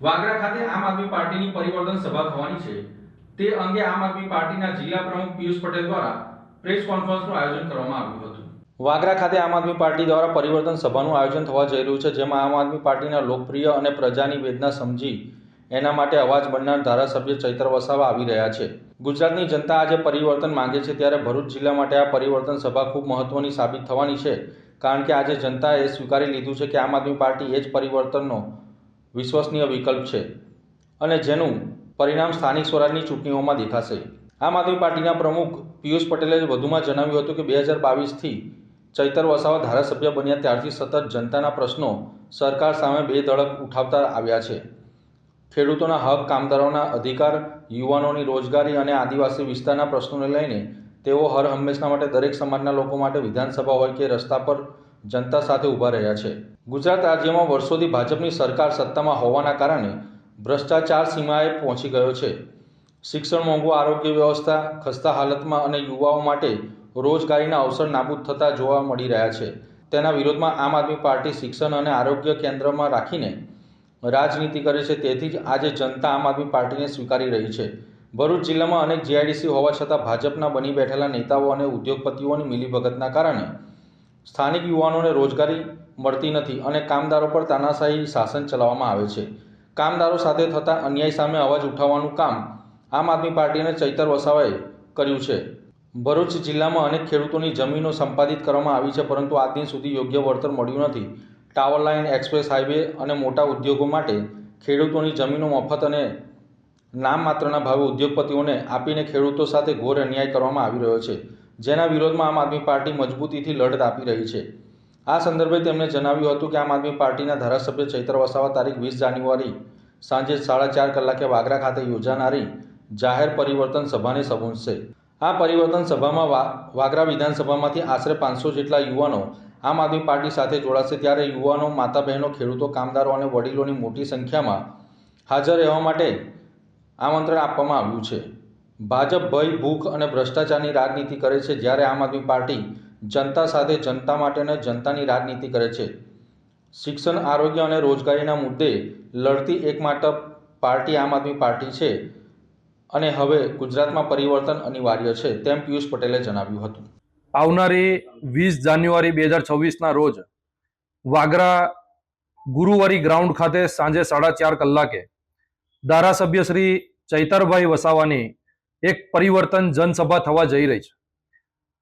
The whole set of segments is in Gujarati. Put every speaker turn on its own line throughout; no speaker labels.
વાગરા ખાતે આમ આદમી પાર્ટીની પરિવર્તન સભા થવાની છે. તે અંગે આમ આદમી પાર્ટીના જિલ્લા પ્રમુખ પિયુષ પટેલ દ્વારા પ્રેસ કોન્ફરન્સનું આયોજન કરવામાં આવ્યું હતું. વાગરા ખાતે આમ આદમી પાર્ટી દ્વારા પરિવર્તન સભાનું આયોજન થવા જઈ રહ્યું છે, જેમાં આમ આદમી પાર્ટીના લોકપ્રિય અને પ્રજાની વેદના સમજી એના માટે અવાજ બનનાર ધારાસભ્ય ચૈત્ર વસાવા આવી રહ્યા છે. ગુજરાતની જનતા આજે પરિવર્તન માંગે છે ત્યારે ભરૂચ જિલ્લા માટે આ પરિવર્તન સભા ખૂબ મહત્વની સાબિત થવાની છે, કારણ કે આજે જનતાએ સ્વીકારી લીધું છે કે આમ આદમી પાર્ટી એ જ પરિવર્તનનો વિશ્વસનીય વિકલ્પ છે અને જેનું પરિણામ સ્થાનિક સ્વરાજની ચૂંટણીઓમાં દેખાશે. આમ આદમી પાર્ટીના પ્રમુખ પિયુષ પટેલે વધુમાં જણાવ્યું હતું કે બે હજાર બાવીસથી ચૈતર વસાવા ધારાસભ્ય બન્યા ત્યારથી સતત જનતાના પ્રશ્નો સરકાર સામે બે ધડક ઉઠાવતા આવ્યા છે. ખેડૂતોના હક, કામદારોના અધિકાર, યુવાનોની રોજગારી અને આદિવાસી વિસ્તારના પ્રશ્નોને લઈને તેઓ હર હંમેશના માટે દરેક સમાજના લોકો માટે વિધાનસભા હોય કે રસ્તા પર જનતા સાથે ઊભા રહ્યા છે. ગુજરાત રાજ્યમાં વર્ષોથી ભાજપની સરકાર સત્તામાં હોવાના કારણે ભ્રષ્ટાચાર સીમાએ પહોંચી ગયો છે. શિક્ષણ મોંઘું આરોગ્ય વ્યવસ્થા, ખસ્તા હાલતમાં અને યુવાઓ માટે રોજગારીના અવસર નાબૂદ થતા જોવા મળી રહ્યા છે. તેના વિરોધમાં આમ આદમી પાર્ટી શિક્ષણ અને આરોગ્ય કેન્દ્રમાં રાખીને રાજનીતિ કરે છે. તેથી જ આજે જનતા આમ આદમી પાર્ટીને સ્વીકારી રહી છે. ભરૂચ જિલ્લામાં અનેક જીઆઈડીસી હોવા છતાં ભાજપના બની બેઠેલા નેતાઓ અને ઉદ્યોગપતિઓની મિલીભગતના કારણે સ્થાનિક યુવાનોને રોજગારી મળતી નથી અને કામદારો પર તાનાશાહી શાસન ચલાવવામાં આવે છે. કામદારો સાથે થતા અન્યાય સામે અવાજ ઉઠાવવાનું કામ આમ આદમી પાર્ટીને ચૈતર વસાવાએ કર્યું છે. ભરૂચ જિલ્લામાં અનેક ખેડૂતોની જમીનો સંપાદિત કરવામાં આવી છે, પરંતુ આજ દિન સુધી યોગ્ય વળતર મળ્યું નથી. ટાવર લાઇન, એક્સપ્રેસ હાઇવે અને મોટા ઉદ્યોગો માટે ખેડૂતોની જમીનો મફત અને નામ માત્રના ભાવે ઉદ્યોગપતિઓને આપીને ખેડૂતો સાથે ઘોર અન્યાય કરવામાં આવી રહ્યો છે. જેના વિરોધમાં આમ આદમી પાર્ટી મજબૂતીથી લડત આપી રહી છે. આ સંદર્ભે તેમણે જણાવ્યું હતું કે આમ આદમી પાર્ટીના ધારાસભ્ય ચૈત્ર વસાવા તારીખ વીસ જાન્યુઆરી સાંજે સાડા ચાર કલાકે વાગરા ખાતે યોજાનારી જાહેર પરિવર્તન સભાને સંબોધશે. આ પરિવર્તન સભામાં વાગરા વિધાનસભામાંથી આશરે પાંચસો જેટલા યુવાનો આમ આદમી પાર્ટી સાથે જોડાશે ત્યારે યુવાનો માતા બહેનો ખેડૂતો, કામદારો અને વડીલોની મોટી સંખ્યામાં હાજર રહેવા માટે આમંત્રણ આપવામાં આવ્યું છે. ભાજપ ભય, ભૂખ અને ભ્રષ્ટાચારની રાજનીતિ કરે છે જ્યારે આમ આદમી પાર્ટી જનતા સાથે જનતા માટે જનતાની રાજનીતિ કરે છે. શિક્ષણ, આરોગ્ય અને રોજગારીના મુદ્દે લડતી એકમાત્ર પાર્ટી આમ આદમી પાર્ટી છે અને હવે ગુજરાતમાં પરિવર્તન અનિવાર્ય છે, તેમ પિયુષ પટેલે જણાવ્યું હતું.
આવનારી વીસ જાન્યુઆરી બે હજાર છવ્વીસના રોજ વાગરા ગુરુવારી ગ્રાઉન્ડ ખાતે સાંજે સાડા ચાર કલાકે ધારાસભ્ય શ્રી ચૈતરભાઈ વસાવાની એક પરિવર્તન જનસભા થવા જઈ રહી છે.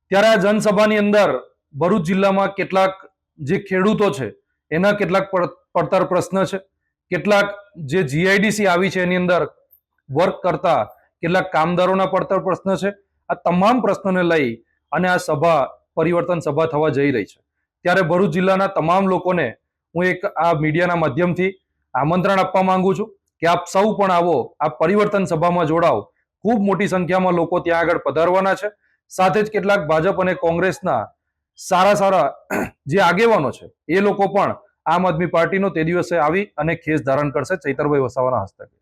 ત્યારે આ જનસભાની અંદર ભરૂચ જિલ્લામાં કેટલાક જે ખેડૂતો છે, એના કેટલાક પડ- પડતર પ્રશ્ન છે. કેટલાક જે જીઆઈડીસી આવી છે, એની અંદર વર્ક કરતા કેટલાક કામદારોના પડતર પ્રશ્ન છે. આ તમામ પ્રશ્નોને લઈ અને આ સભા, પરિવર્તન સભા થવા જઈ રહી છે. ત્યારે ભરૂચ જિલ્લાના તમામ લોકોને હું એક આ મીડિયાના માધ્યમથી આમંત્રણ આપવા માંગુ છું કે આપ સૌ પણ આવો, આ પરિવર્તન સભામાં જોડાઓ. ખૂબ મોટી સંખ્યામાં લોકો ત્યાં આગળ પધારવાના છે. સાથે જ કેટલાક ભાજપ અને કોંગ્રેસના સારા સારા જે આગેવાનો છે, એ લોકો પણ આમ આદમી પાર્ટીનો તે દિવસે આવી અને ખેસ ધારણ કરશે ચૈતરભાઈ વસાવાના હસ્તકે.